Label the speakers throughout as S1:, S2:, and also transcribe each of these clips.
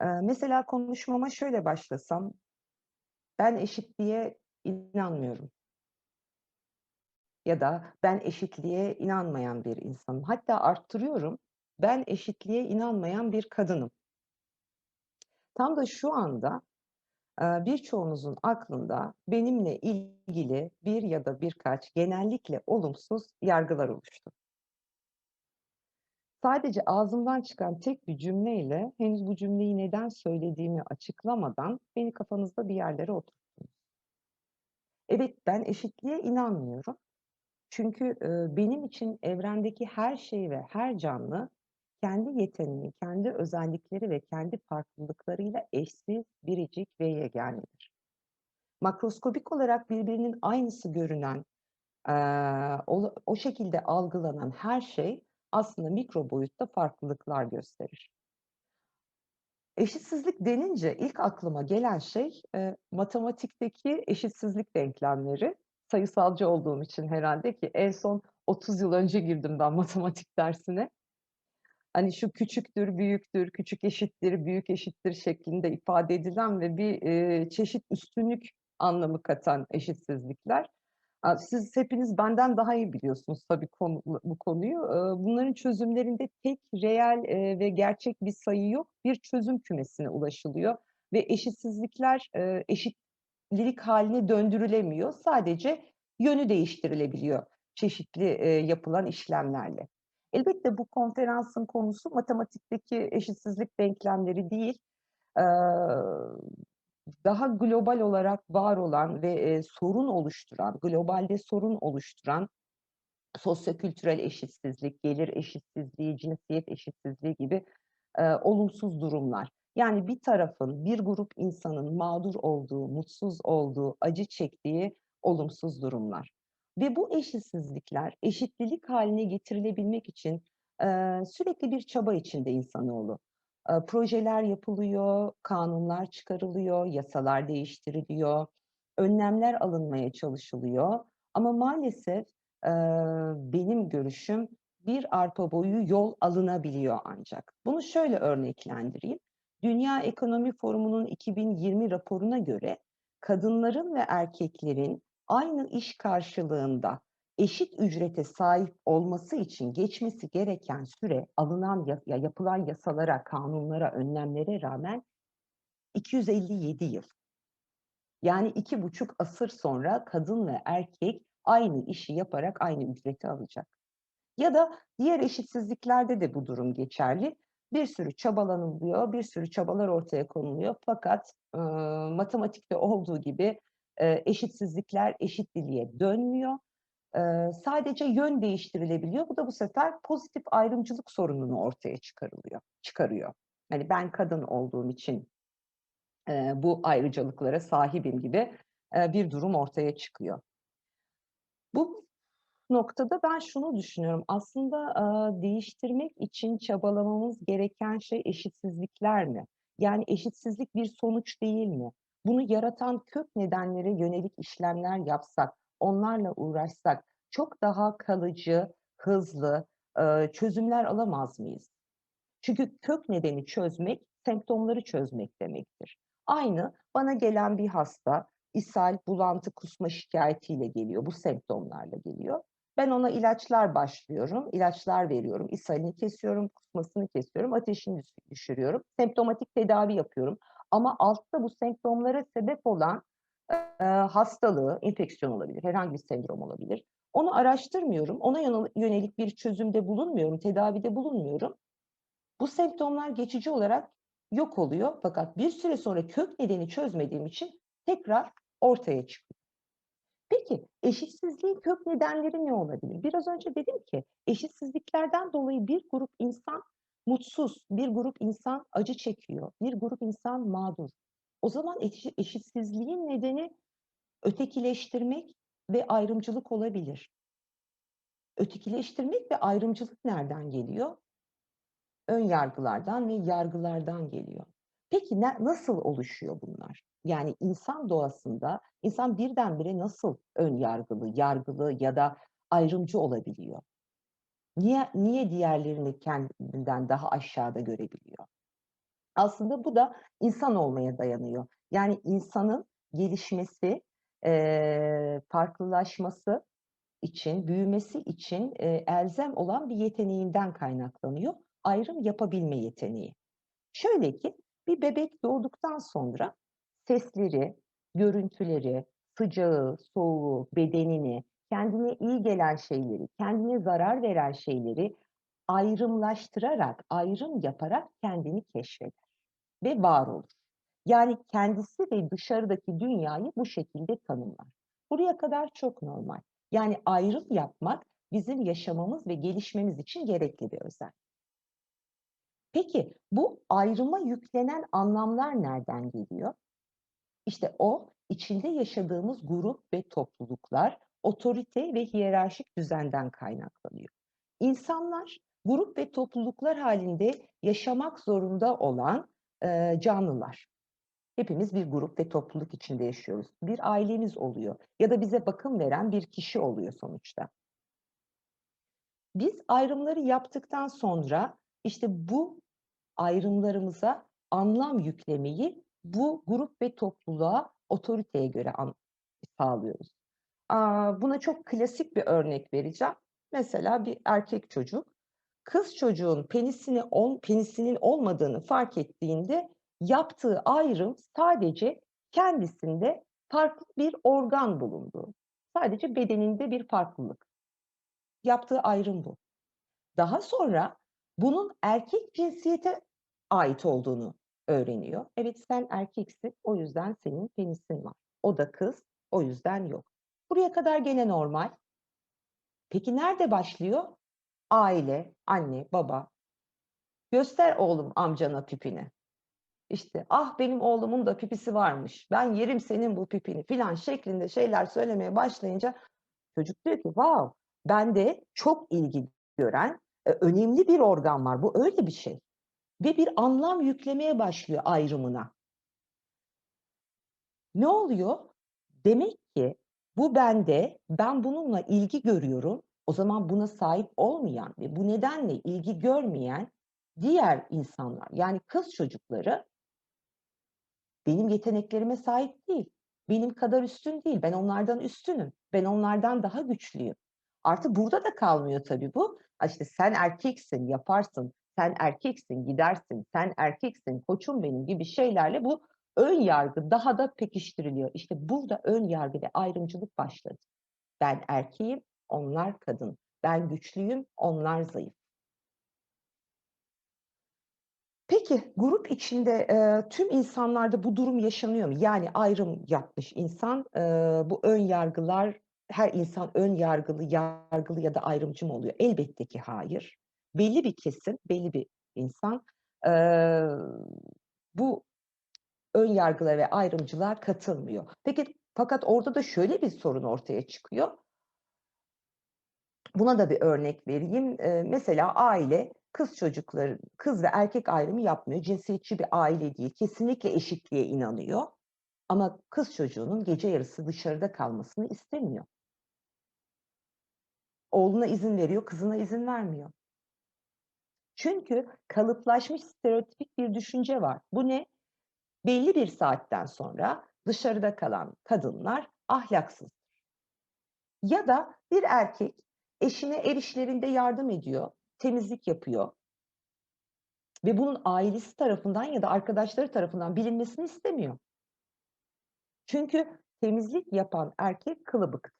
S1: Mesela konuşmama şöyle başlasam: Ben eşitliğe inanmıyorum. Ya da ben eşitliğe inanmayan bir insanım. Hatta arttırıyorum, ben eşitliğe inanmayan bir kadınım. Tam da şu anda, birçoğunuzun aklında benimle ilgili bir ya da birkaç genellikle olumsuz yargılar oluştu. Sadece ağzımdan çıkan tek bir cümleyle henüz bu cümleyi neden söylediğimi açıklamadan beni kafanızda bir yerlere oturttunuz. Evet, ben eşitliğe inanmıyorum. Çünkü, eee, benim için evrendeki her şey ve her canlı kendi yeteneği, kendi özellikleri ve kendi farklılıklarıyla eşsiz, biricik ve yeganedir. Makroskobik olarak birbirinin aynısı görünen, eee, ola o şekilde algılanan her şey aslında mikro boyutta farklılıklar gösterir. Eşitsizlik denince ilk aklıma gelen şey, eee, matematikteki eşitsizlik denklemleri. Sayısalcı olduğum için herhâlde ki en son 30 yıl önce girdim ben matematik dersine. Hani, şu küçüktür, büyüktür, küçük eşittir, büyük eşittir şeklinde ifade edilen ve bir, eee, çeşit üstünlük anlamı katan eşitsizlikler. Siz hepiniz benden daha iyi biliyorsunuz tabii konu bu konuyu. Bunların çözümlerinde tek reel, ve gerçek bir sayı yok. Bir çözüm kümesine ulaşılıyor ve eşitsizlikler, eşitlilik hâline döndürülemiyor. Sadece yönü değiştirilebiliyor çeşitli, yapılan işlemlerle. Elbette bu konferansın konusu matematikteki eşitsizlik denklemleri değil. Daha global olarak var olan ve, eee, sorun oluşturan, globalde sorun oluşturan sosyokültürel eşitsizlik, gelir eşitsizliği, cinsiyet eşitsizliği gibi, eee, olumsuz durumlar. Yani bir tarafın, bir grup insanın mağdur olduğu, mutsuz olduğu, acı çektiği olumsuz durumlar ve bu eşitsizlikler eşitlilik hâline getirilebilmek için, eee, sürekli bir çaba içinde insanoğlu. Projeler yapılıyor, kanunlar çıkarılıyor, yasalar değiştiriliyor, önlemler alınmaya çalışılıyor ama maalesef, benim görüşüm, bir arpa boyu yol alınabiliyor ancak. Bunu şöyle örneklendireyim: Dünya Ekonomik Forumu'nun 2020 raporuna göre kadınların ve erkeklerin aynı iş karşılığında eşit ücrete sahip olması için geçmesi gereken süre alınan ya ya yapılan yasalara, kanunlara, önlemlere rağmen 257 yıl. Yani 2,5 asır sonra kadın ve erkek aynı işi yaparak aynı ücreti alacak. Ya da diğer eşitsizliklerde de bu durum geçerli. Bir sürü çabalanılıyor, bir sürü çabalar ortaya konuluyor fakat, ııı, matematikte olduğu gibi, eee, eşitsizlikler eşitliliğe dönmüyor. Sadece yön değiştirilebiliyor. Bu da bu sefer pozitif ayrımcılık sorununu ortaya çıkarılıyor çıkarıyor. Hani, ben kadın olduğum için, bu ayrıcalıklara sahibim gibi, bir durum ortaya çıkıyor. Bu noktada ben şunu düşünüyorum: Aslında, değiştirmek için çabalamamız gereken şey eşitsizlikler mi? Yani eşitsizlik bir sonuç değil mi? Bunu yaratan kök nedenlere yönelik işlemler yapsak, onlarla uğraşsak çok daha kalıcı, hızlı, eee, çözümler alamaz mıyız? Çünkü kök nedeni çözmek, semptomları çözmek demektir. Aynı bana gelen bir hasta ishal, bulantı, kusma şikâyetiyle geliyor, bu semptomlarla geliyor. Ben ona ilaçlar başlıyorum, ilaçlar veriyorum, ishalini kesiyorum, kusmasını kesiyorum, ateşini düş düşürüyorum, semptomatik tedavi yapıyorum ama altta bu semptomlara sebep olan, hastalığı, enfeksiyon olabilir, herhangi bir sendrom olabilir. Onu araştırmıyorum, ona yönelik bir çözümde bulunmuyorum, tedavide bulunmuyorum. Bu semptomlar geçici olarak yok oluyor fakat bir süre sonra kök nedeni çözmediğim için tekrar ortaya çıkıyor. Peki, eşitsizliğin kök nedenleri ne olabilir? Biraz önce dedim ki eşitsizliklerden dolayı bir grup insan mutsuz, bir grup insan acı çekiyor, bir grup insan mağdur. O zaman eşi eşitsizliğin nedeni ötekileştirmek ve ayrımcılık olabilir. Ötekileştirmek ve ayrımcılık nereden geliyor? Ön yargılardan ve yargılardan geliyor. Peki ne nasıl oluşuyor bunlar? Yani insan doğasında insan birdenbire nasıl ön yargılı, yargılı ya da ayrımcı olabiliyor? Niye niye diğerlerini kendinden daha aşağıda görebiliyor? Aslında bu da insan olmaya dayanıyor. Yani insanın gelişmesi, eee, farklılaşması için, büyümesi için, eee, elzem olan bir yeteneğinden kaynaklanıyor, ayrım yapabilme yeteneği. Şöyle ki, bir bebek doğduktan sonra sesleri, görüntüleri, sıcağı, soğuğu, bedenini, kendine iyi gelen şeyleri, kendine zarar veren şeyleri ayrımlaştırarak, ayrım yaparak kendini keşfeder ve var olur. Yani kendisi ve dışarıdaki dünyayı bu şekilde tanımlar. Buraya kadar çok normal. Yani ayrım yapmak bizim yaşamamız ve gelişmemiz için gerekli bir özellik. Peki, bu ayrıma yüklenen anlamlar nereden geliyor? İşte o, içinde yaşadığımız grup ve topluluklar, otorite ve hiyerarşik düzenden kaynaklanıyor. İnsanlar, grup ve topluluklar halinde yaşamak zorunda olan, eee, canlılar. Hepimiz bir grup ve topluluk içinde yaşıyoruz. Bir ailemiz oluyor ya da bize bakım veren bir kişi oluyor sonuçta. Biz ayrımları yaptıktan sonra, işte bu ayrımlarımıza anlam yüklemeyi bu grup ve topluluğa, otoriteye göre sağlıyoruz. Aaa, buna çok klasik bir örnek vereceğim. Mesela bir erkek çocuk, kız çocuğun penisini ol penisinin olmadığını fark ettiğinde yaptığı ayrım sadece kendisinde farklı bir organ bulunduğu. Sadece bedeninde bir farklılık. Yaptığı ayrım bu. Daha sonra bunun erkek cinsiyete ait olduğunu öğreniyor. Evet, sen erkeksin, o yüzden senin penisin var. O da kız, o yüzden yok. Buraya kadar gene normal. Peki nerede başlıyor? Aile, anne, baba. "Göster oğlum amcana pipini." İşte, "Ah, benim oğlumun da pipisi varmış. Ben yerim senin bu pipini." filan şeklinde şeyler söylemeye başlayınca çocuk diyor ki, "Wow, bende çok ilgi gören, eee, önemli bir organ var." Bu öyle bir şey ve bir anlam yüklemeye başlıyor ayrımına. Ne oluyor? Demek ki bu bende, ben bununla ilgi görüyorum. O zaman buna sahip olmayan ve bu nedenle ilgi görmeyen diğer insanlar, yani kız çocukları benim yeteneklerime sahip değil. Benim kadar üstün değil. Ben onlardan üstünüm. Ben onlardan daha güçlüyüm. Artı burada da kalmıyor tabii bu. İşte, "Sen erkeksin, yaparsın. Sen erkeksin, gidersin. Sen erkeksin, koçum benim." gibi şeylerle bu ön yargı daha da pekiştiriliyor. İşte, burada ön yargı ve ayrımcılık başladı. Ben erkeğim, onlar kadın. Ben güçlüyüm, onlar zayıf. Peki, grup içinde, eee, tüm insanlarda bu durum yaşanıyor mu? Yani ayrım yapmış insan, eee, bu ön yargılar her insan ön yargılı, yargılı ya da ayrımcı mı oluyor? Elbette ki hayır. Belli bir kesim, belli bir insan, eee, bu ön yargılara ve ayrımcılığa katılmıyor. Peki, fakat orada da şöyle bir sorun ortaya çıkıyor. Buna da bir örnek vereyim. Eee, mesela aile kız çocukları kız ve erkek ayrımı yapmıyor. Cinsiyetçi bir aile değil. Kesinlikle eşitliğe inanıyor ama kız çocuğunun gece yarısı dışarıda kalmasını istemiyor. Oğluna izin veriyor, kızına izin vermiyor. Çünkü kalıplaşmış stereotipik bir düşünce var. Bu ne? Belli bir saatten sonra dışarıda kalan kadınlar ahlaksızdır. Ya da bir erkek eşine ev işlerinde yardım ediyor, temizlik yapıyor ve bunun ailesi tarafından ya da arkadaşları tarafından bilinmesini istemiyor. Çünkü temizlik yapan erkek kılıbıktır.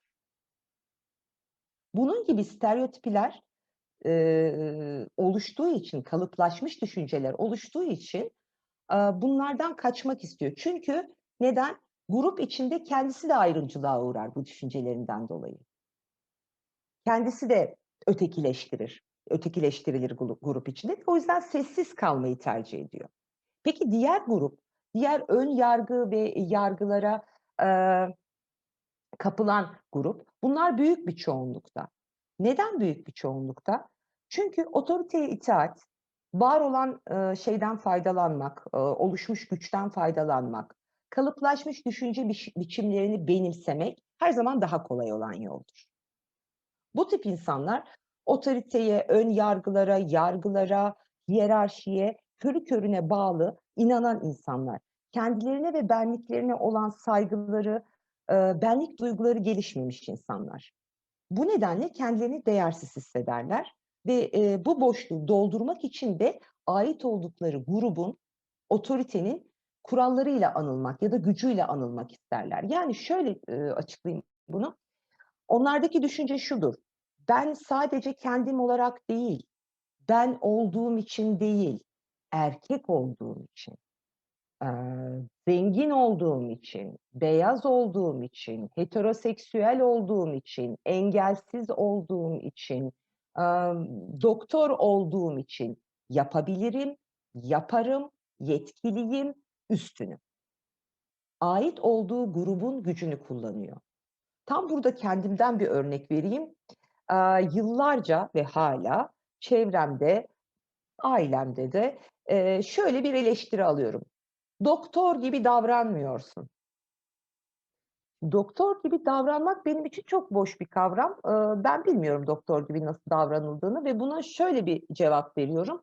S1: Bunun gibi stereotipler, eee, oluştuğu için, kalıplaşmış düşünceler oluştuğu için, aaa, bunlardan kaçmak istiyor. Çünkü neden? Grup içinde kendisi de ayrımcılığa uğrar bu düşüncelerinden dolayı. Kendisi de ötekileştirir, ötekileştirilir grup içinde. O yüzden sessiz kalmayı tercih ediyor. Peki diğer grup, diğer ön yargı ve yargılara, eee, kapılan grup, bunlar büyük bir çoğunlukta. Neden büyük bir çoğunlukta? Çünkü otoriteye itaat, var olan, eee, şeyden faydalanmak, eee, oluşmuş güçten faydalanmak, kalıplaşmış düşünce biş biçimlerini benimsemek her zaman daha kolay olan yoldur. Bu tip insanlar otoriteye, ön yargılara, yargılara, hiyerarşiye körü körüne bağlı, inanan insanlar. Kendilerine ve benliklerine olan saygıları, eee, benlik duyguları gelişmemiş insanlar. Bu nedenle kendilerini değersiz hissederler ve, eee, bu boşluğu doldurmak için de ait oldukları grubun, otoritenin kurallarıyla anılmak ya da gücüyle anılmak isterler. Yani şöyle, eee, açıklayayım bunu. Onlardaki düşünce şudur: Ben sadece kendim olarak değil, ben olduğum için değil, erkek olduğum için, eee, zengin olduğum için, beyaz olduğum için, heteroseksüel olduğum için, engelsiz olduğum için, emm, doktor olduğum için yapabilirim, yaparım, yetkiliyim, üstünüm. Ait olduğu grubun gücünü kullanıyor. Tam burada kendimden bir örnek vereyim. Yıllarca ve hâlâ çevremde, ailemde de, şöyle bir eleştiri alıyorum: "Doktor gibi davranmıyorsun." Doktor gibi davranmak benim için çok boş bir kavram. Ben bilmiyorum doktor gibi nasıl davranıldığını ve buna şöyle bir cevap veriyorum: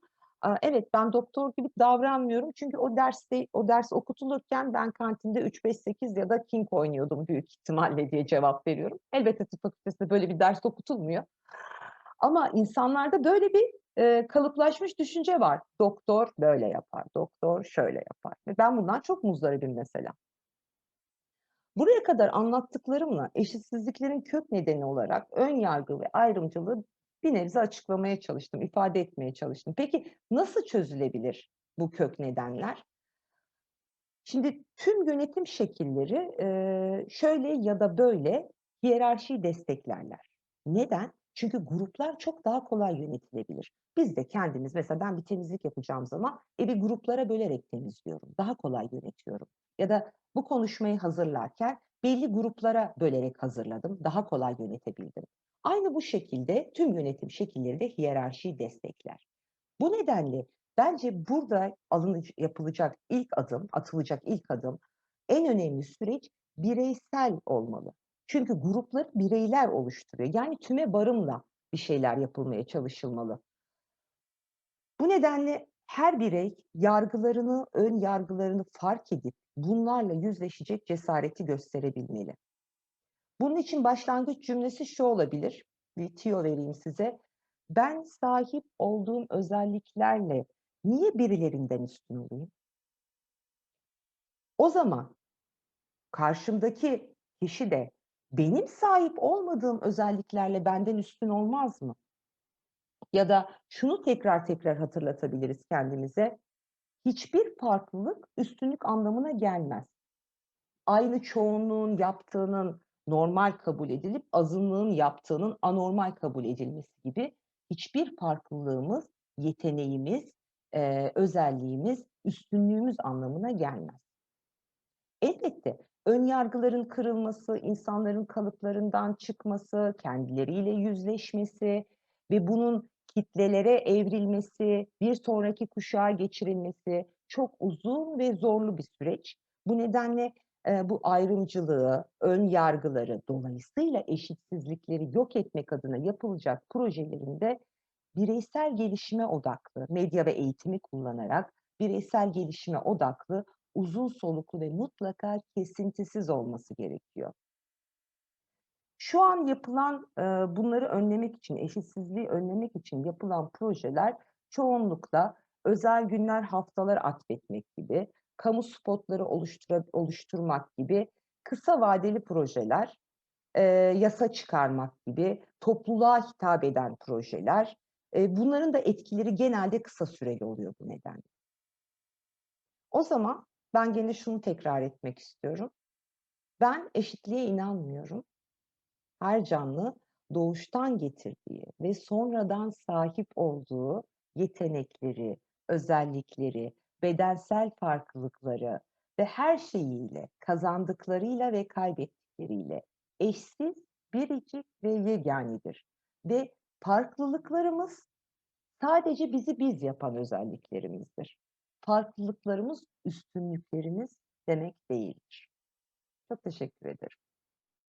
S1: evet, ben doktor gibi davranmıyorum çünkü o derste o ders okutulurken ben kantinde 3-5-8 ya da king oynuyordum büyük ihtimalle diye cevap veriyorum. Elbette tıp fakültesinde böyle bir ders okutulmuyor ama insanlarda böyle bir, eee, kalıplaşmış düşünce var. Doktor böyle yapar, doktor şöyle yapar ben bundan çok muzdaribim mesela. Buraya kadar anlattıklarımla eşitsizliklerin kök nedeni olarak ön yargı ve ayrımcılığı bir nebze açıklamaya çalıştım, ifade etmeye çalıştım. Peki nasıl çözülebilir bu kök nedenler? Şimdi tüm yönetim şekilleri, şöyle ya da böyle hiyerarşiyi desteklerler. Neden? Çünkü gruplar çok daha kolay yönetilebilir. Biz de kendimiz mesela ben bir temizlik yapacağım zaman evi gruplara bölerek temizliyorum, daha kolay yönetiyorum ya da bu konuşmayı hazırlarken belli gruplara bölerek hazırladım, daha kolay yönetebildim. Aynı bu şekilde tüm yönetim şekilleri de hiyerarşiyi destekler. Bu nedenle bence burada alınıc yapılacak ilk adım, atılacak ilk adım, en önemli süreç bireysel olmalı. Çünkü grupları bireyler oluşturuyor. Yani tüme varımla bir şeyler yapılmaya çalışılmalı. Bu nedenle her birey yargılarını, ön yargılarını fark edip bunlarla yüzleşecek cesareti gösterebilmeli. Bunun için başlangıç cümlesi şu olabilir, bir tüyo vereyim size: Ben sahip olduğum özelliklerle niye birilerinden üstün olayım? O zaman karşımdaki kişi de benim sahip olmadığım özelliklerle benden üstün olmaz mı? Ya da şunu tekrar tekrar hatırlatabiliriz kendimize: Hiçbir farklılık üstünlük anlamına gelmez. Aynı çoğunluğun yaptığının normal kabul edilip azınlığın yaptığının anormal kabul edilmesi gibi hiçbir farklılığımız, yeteneğimiz, eee, özelliğimiz, üstünlüğümüz anlamına gelmez. Elbette ön yargıların kırılması, insanların kalıplarından çıkması, kendileriyle yüzleşmesi ve bunun kitlelere evrilmesi, bir sonraki kuşağa geçirilmesi çok uzun ve zorlu bir süreç. Bu nedenle, eee, bu ayrımcılığı, ön yargıları, dolayısıyla eşitsizlikleri yok etmek adına yapılacak projelerin de bireysel gelişime odaklı, medya ve eğitimi kullanarak bireysel gelişime odaklı, uzun soluklu ve mutlaka kesintisiz olması gerekiyor. Şu an yapılan, eee, bunları önlemek için, eşitsizliği önlemek için yapılan projeler çoğunlukla özel günler, haftalar atfetmek gibi, kamu spotları oluştura oluşturmak gibi kısa vadeli projeler, eee, yasa çıkarmak gibi topluluğa hitap eden projeler. Eee, bunların da etkileri genelde kısa süreli oluyor bu nedenle. O zaman ben gene şunu tekrar etmek istiyorum: Ben eşitliğe inanmıyorum. Her canlı doğuştan getirdiği ve sonradan sahip olduğu yetenekleri, özellikleri, bedensel farklılıkları ve her şeyiyle, kazandıklarıyla ve kaybettikleriyle eşsiz, biricik ve yeganidir ve farklılıklarımız sadece bizi biz yapan özelliklerimizdir. Farklılıklarımız üstünlüklerimiz demek değildir. Çok teşekkür ederim.